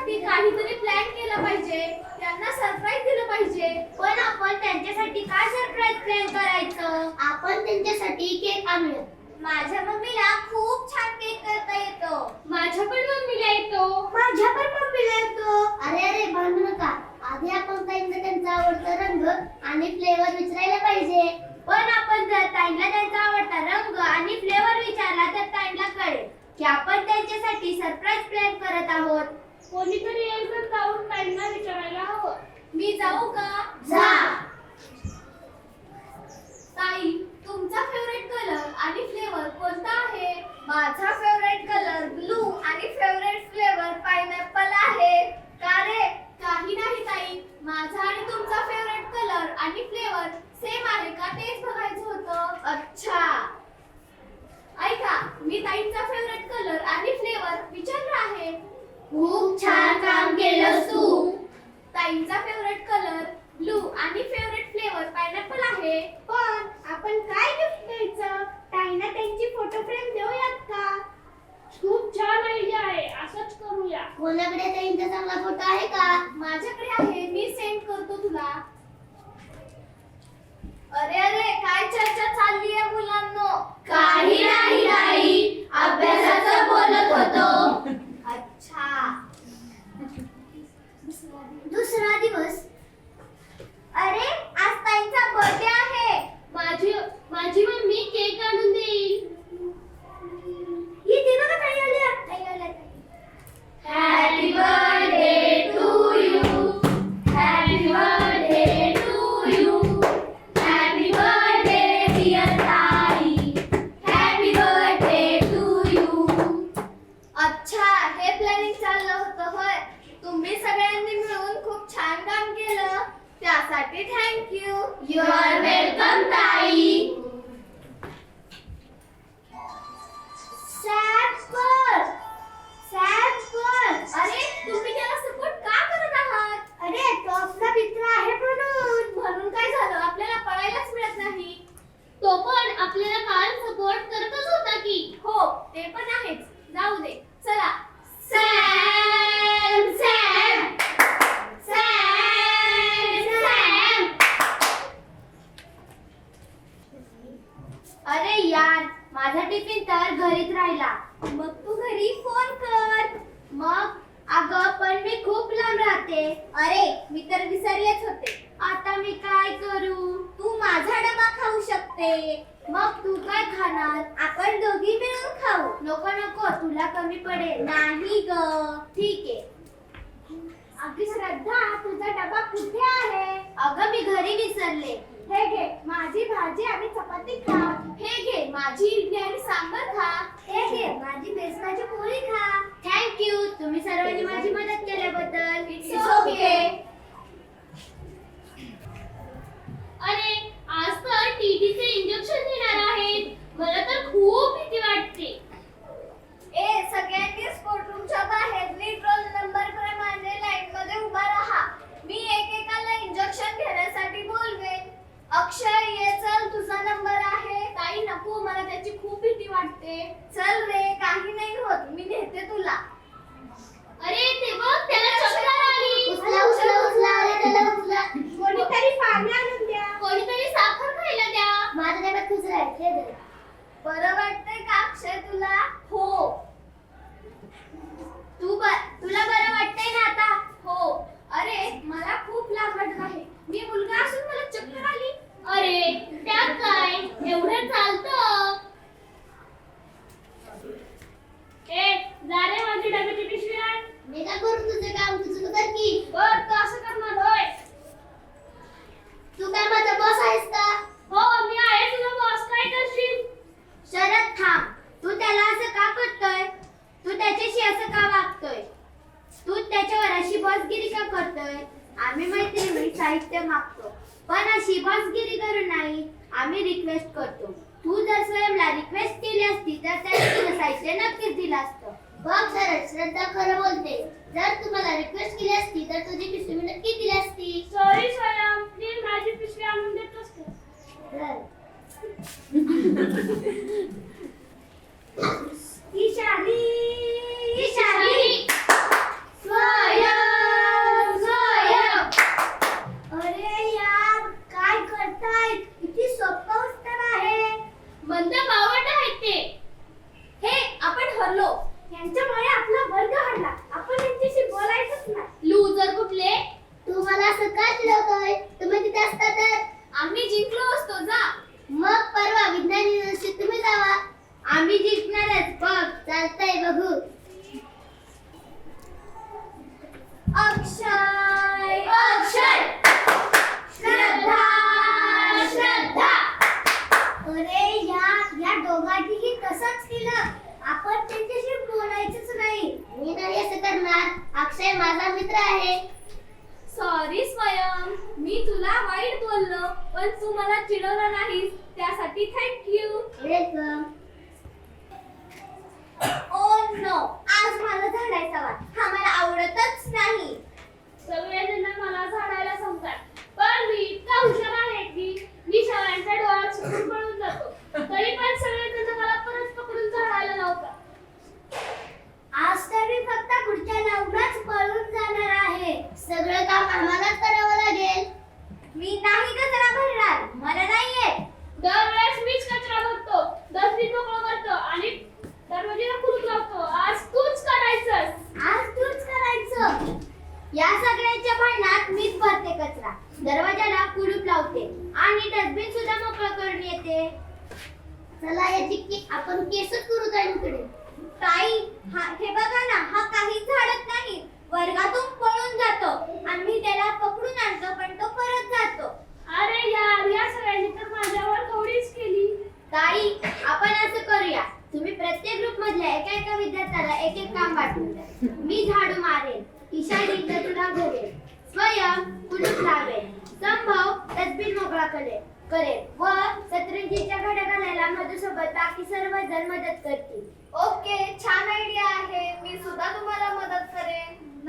त्यांच्यासाठी काहीतरी प्लॅन केला पाहिजे. त्यांना सरप्राईज दिलं पाहिजे. पण आपण त्यांच्यासाठी काय सरप्राईज प्लॅन करायचं? आपण त्यांच्यासाठी केक आणूया. माझ्या मम्मीला खूप छान केक करता येतो. माझ्या पण मम्मीला येतो. माझ्या पण मम्मीला येतो. अरे अरे भांडू नका. आधी आपण ताईंना त्यांचा आवडता रंग आणि फ्लेवर विचारायला पाहिजे. पण आपण जर ताईंना त्यांचा आवडता रंग आणि फ्लेवर विचारला तर ताईंना कळेल की आपण त्यांच्यासाठी सरप्राईज प्लॅन करत आहोत. कोणीतरी एक जण जाऊन ताईंना विचारायला हवं. मी जाऊ का? जा. ताई तुमचा फेवरेट कलर आणि फ्लेवर कोणता आहे? माझा फेवरेट कलर ब्लू आणि फेवरेट फ्लेवर पायनॅपल आहे का रे काही नाही ताई माझा आणि तुमचा फेवरेट कलर आणि फ्लेवर सेम आहे का तेच बघायचं होतं अच्छा ऐका मी ताईंचा फेवरेट कलर आणि फ्लेवर विचारला आहे खूप छान काम केलंस तू ताईंचा फेवरेट कलर ब्लू आणि फेवरेट फ्लेवर पायनॅपल आहे पण आपण काय गिफ्ट द्यायचं ताईंना त्यांची फोटो फ्रेम देऊयात का खूप छान आयडिया आहे असंच करूया कोणाकडे ताईंचा चांगला फोटो आहे का? माझ्याकडे आहे. मी सेंड करतो तुला. अरे अरे काय चर्चा चालली आहे मुलांनो? काही नाही नाही अभ्यासाचं बोलत होतो. वेलकम ताई सॅड पर सॅड पर अरे तुम्ही त्याला सपोर्ट का करत आहात? अरे तो आपला मित्र आहे म्हणून. म्हणून काय झालं? आपल्याला पळायलाच मिळत नाही. तो पण आपल्याला काल सपोर्ट करतच होता की. हो ते पण आहेच. जाऊ दे. चला. Sam Sam. अरे यार माझा टिफिन तर घरीच राहिला. मग तू घरी फोन कर. मग अगं पण मी खूप लांब राहते. अरे मी तर विसरलेच होते. आता मी काय करू? तू माझा डबा खाऊ शकते. मग तू काय खाणार? आपण दोघी मिळून खाऊ. नको नको तुला कमी पडेल. नाही ग. ठीक आहे. अगदी श्रद्धा तुझा डबा कुठे आहे? अगं मी घरी विसरले. हे घे माझी भाजी आणि चपाती खा. हे घे माझी इडली आणि सांबर खा. हे घे माझी बेसनाची पोळी खा. थँक्यू तुम्ही सर्वांनी माझी मदत केल्याबद्दल. It's okay. वगैरे मागतो. पण अशी बसगिरी करू नाही. आम्ही रिक्वेस्ट करतो. तू जर स्वयंला रिक्वेस्ट केली असती तर त्याने साहित्य नक्कीच दिलं असतं. बघ सरळ श्रद्धा खरं बोलते. जर तुम्हाला रिक्वेस्ट केली असती तर तुझी पिशवी मी नक्की दिली असती. सॉरी स्वयं मी माझी पिशवी आणून देत असते. ईशानी ईशानी लघु अक्षय अक्षय श्रद्धा श्रद्धा अरे या या दोघांनीही तसंच केलं आपण त्यांच्याशी बोलायचंच नाही मी नाही असं करणार अक्षय माझा मित्र आहे सॉरी स्वयं मी तुला वाईट बोललो पण तू मला चिडवलं नाहीस. त्यासाठी थँक्यू वेलकम ओ नो आज मला झाडायचा वाट हा मला आवडतच नाही. सगळेजण मला झाडायला सांगतात पण मी इतका हुशार आहे की मी सगळ्यांच्या डोळ्यात सुटून पळून जातो. तरी पण सगळेजण मला परत पकडून झाडायला लावतात. आज तर मी फक्त पुढच्या लावूनच पळून जाणार संधीच्या घटकाला मधूसोबत बाकी सर्व जण मदत करतील. ओके छान आयडिया आहे. मी सुद्धा तुम्हाला मदत करेन.